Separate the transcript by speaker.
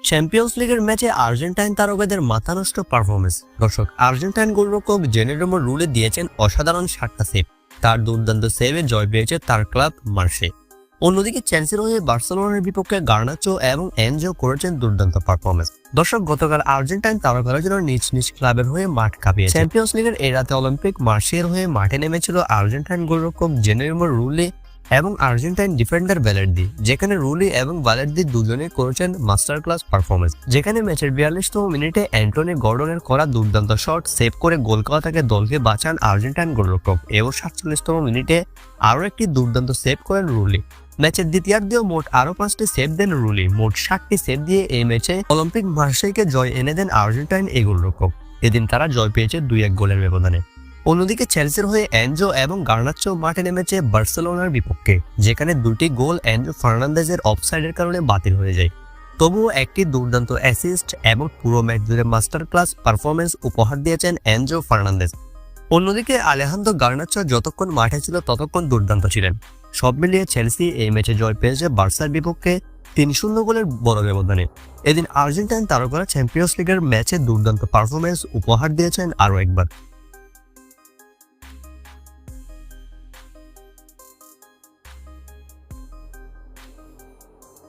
Speaker 1: Champions লিগের ম্যাচে Argentine তারকাদের মাথানষ্ট পারফরমেন্স দর্শক, আর্জেন্টাইন গোলরক্ষক জেনেরোমো রুলে দিয়েছেন অসাধারণ সাতটা সেভ তার দুর্দান্ত সেভে জয় পেয়েছে তার ক্লাব মার্সে অন্যদিকে চ্যান্সেল হয়ে বার্সেলোনার বিপক্ষে গার্নাচো এবং এনজো করেছেন দুর্দান্ত পারফরমেন্স দর্শক, গতকাল আর্জেন্টাইন তারকারা যেন নিজ নিজ ক্লাবের হয়ে মাঠ কাঁপিয়ে চ্যাম্পিয়ন্স লিগের এই রাতে অলিম্পিক মার্সিয়ার হয়ে মাঠে নেমেছিল আর্জেন্টাইন গোলরক্ষক জেনেরোমো রুলে এবং আর্জেন্টাইন ডিফেন্ডার ভ্যালের্দি যেখানে রুলি এবং ভ্যালের্দি দুজনে করেছেন মাস্টার ক্লাস পারফরমেন্স যেখানে ম্যাচের বিয়াল্লিশতম মিনিটে অ্যান্টনি গর্ডনের করা দুর্দান্ত শট সেভ করে গোল খাওয়া থেকে দলকে বাঁচান আর্জেন্টাইন গোলরক্ষক। এবং সাতচল্লিশতম মিনিটে আরও একটি দুর্দান্ত সেভ করেন রুলি। ম্যাচের দ্বিতীয়ার্ধেও মোট আরও পাঁচটি সেভ দেন রুলি। মোট ষাটটি সেভ দিয়ে এই ম্যাচে অলিম্পিক মার্সেইকে জয় এনে দেন আর্জেন্টাইন এই গোলরক্ষক। এদিন তারা জয় পেয়েছে দুই এক গোলের ব্যবধানে। অন্যদিকে চেলসির হয়ে অ্যানজো এবং গার্নাচো মাঠে নেমেছে বার্সেলোনার বিপক্ষে, যেখানে দুটি গোল অ্যানজো ফার্নান্দেজের অফসাইডের কারণে বাতিল হয়ে যায়। তবুও একটি দুর্দান্ত অ্যাসিস্ট এবং পুরো ম্যাচ জুড়ে মাস্টার ক্লাস পারফরমেন্স উপহার দিয়েছেন অ্যানজো ফার্নান্দেজ। অন্যদিকে আলেহান্দ্র গার্নাচো যতক্ষণ মাঠে ছিল, ততক্ষণ দুর্দান্ত ছিলেন। সব মিলিয়ে চেলসি এই ম্যাচে জয় পেয়েছে বার্সার বিপক্ষে তিন শূন্য গোলের বড় ব্যবধানে। এদিন আর্জেন্টাইন তারকারা চ্যাম্পিয়ন্স লিগের ম্যাচে দুর্দান্ত পারফরমেন্স উপহার দিয়েছেন আরও একবার।